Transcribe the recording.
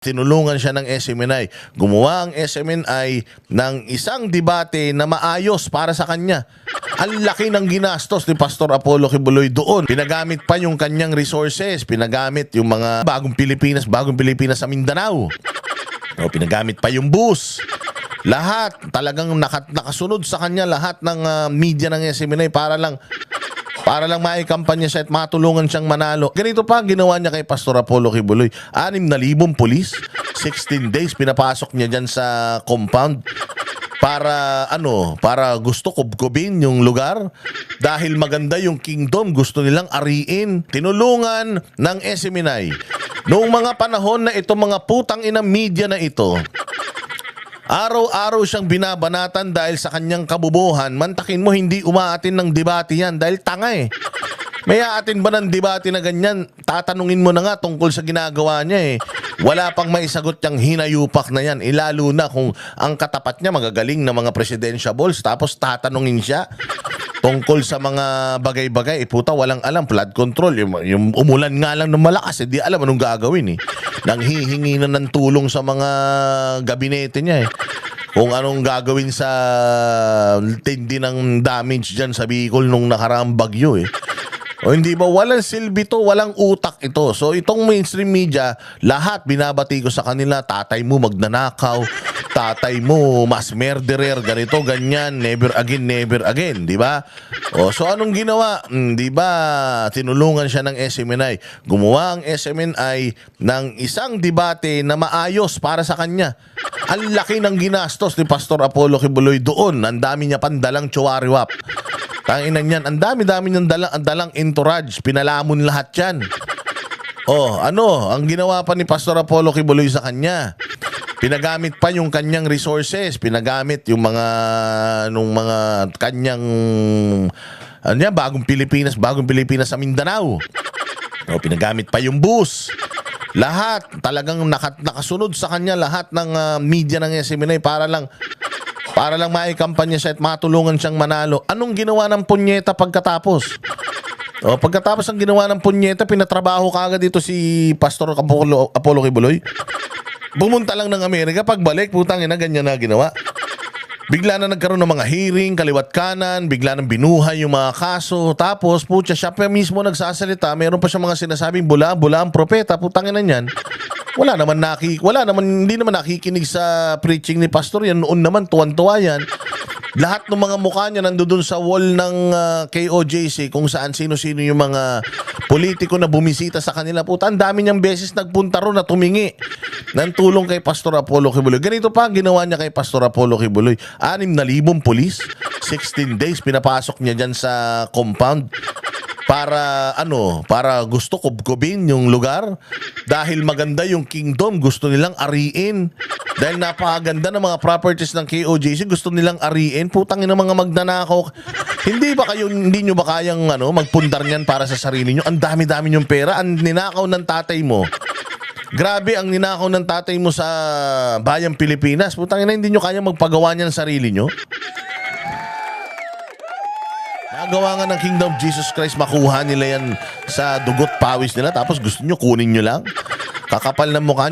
Tinulungan siya ng SMNI. Gumawa ang SMNI ng isang debate na maayos para sa kanya. Ang laki ng ginastos ni Pastor Apollo Kibuloy doon. Pinagamit pa yung kanyang resources. Pinagamit yung mga bagong Pilipinas, bagong Pilipinas sa Mindanao. O, pinagamit pa yung bus. Lahat, talagang naka, nakasunod sa kanya lahat ng ah, media ng SMNI para lang para lang maikampanya siya at matulungan siyang manalo. Ganito pa ang ginawa niya kay Pastor Apollo Kibuloy. Anim na libong pulis, 16 days pinapasok niya dyan sa compound para ano, para gusto kubkubin yung lugar dahil maganda yung kingdom, gusto nilang ariin. Tinulungan ng SMNI. Noong mga panahon na ito, mga putang inang media na ito, Araw-araw siyang binabanatan dahil sa kanyang kabubuhan. Mantakin mo, hindi umaatin ng debate yan dahil tanga eh. May aatin ba ng debate na ganyan? Tatanungin mo na nga tungkol sa ginagawa niya eh. Wala pang maisagot yung hinayupak na yan. Ilalo na kung ang katapat niya magagaling na mga presidentiables tapos tatanungin siya tungkol sa mga bagay-bagay. Eh puta, walang alam. Flood control. Yung, yung umulan nga lang ng malakas. Eh, di alam anong gagawin eh. Nang hihingi na ng tulong sa mga gabinete niya eh. Kung anong gagawin sa tindi ng damage dyan sa Bicol nung nakaraang bagyo eh. O hindi ba walang silbi to, walang utak ito. So itong mainstream media, lahat binabati ko sa kanila, tatay mo magnanakaw, tatay mo mas murderer, ganito, ganyan, never again, never again, di ba? O so anong ginawa? Hmm, di ba tinulungan siya ng SMNI. Gumawa ang SMNI ng isang debate na maayos para sa kanya. Ang laki ng ginastos ni Pastor Apollo Kibuloy doon. Ang dami niya pandalang chuwariwap. Tanginan niyan, ang dami-dami niyang dalang, ang dalang entourage, pinalamon lahat yan. Oh, ano, ang ginawa pa ni Pastor Apollo Kibuloy sa kanya. Pinagamit pa yung kanyang resources, pinagamit yung mga nung mga kanyang ano yan, bagong Pilipinas, bagong Pilipinas sa Mindanao. Oh, pinagamit pa yung bus. Lahat, talagang naka, nakasunod sa kanya lahat ng ah, media ng SMNI para lang para lang maikampanya siya at matulungan siyang manalo. Anong ginawa ng punyeta pagkatapos? O, pagkatapos ang ginawa ng punyeta, pinatrabaho kaagad dito si Pastor Apollo, Apollo Kibuloy. Bumunta lang ng Amerika, pagbalik, putang ina, ganyan na ginawa. Bigla na nagkaroon ng mga hearing, kaliwat kanan, bigla nang binuhay yung mga kaso. Tapos, putya, siya pa mismo nagsasalita. Meron pa siya mga sinasabing bula, bula ang propeta. Putangin na niyan. Wala naman naki, wala naman hindi naman nakikinig sa preaching ni pastor yan. Noon naman tuwan-tuwa yan. Lahat ng mga mukha niya nandoon sa wall ng ah, KOJC kung saan sino-sino yung mga politiko na bumisita sa kanila. Puta, ang dami niyang beses nagpunta ron na tumingi ng tulong kay Pastor Apollo Kibuloy. Ganito pa ang ginawa niya kay Pastor Apollo Kibuloy. Anim na libong pulis, 16 days pinapasok niya dyan sa compound para ano, para gusto kubkubin yung lugar dahil maganda yung kingdom, gusto nilang ariin. Dahil napakaganda ng mga properties ng KOJC, gusto nilang ariin. Putang ina mga magnanakaw. Hindi ba kayo hindi nyo ba kayang ano, magpundar niyan para sa sarili nyo? Ang dami-dami yung pera, ang ninakaw ng tatay mo. Grabe ang ninakaw ng tatay mo sa bayang Pilipinas. Putang ina, hindi nyo kaya magpagawa niyan sa sarili nyo. Nagawa nga ng Kingdom of Jesus Christ, makuha nila yan sa dugot pawis nila tapos gusto nyo kunin nyo lang. Kakapal ng mukha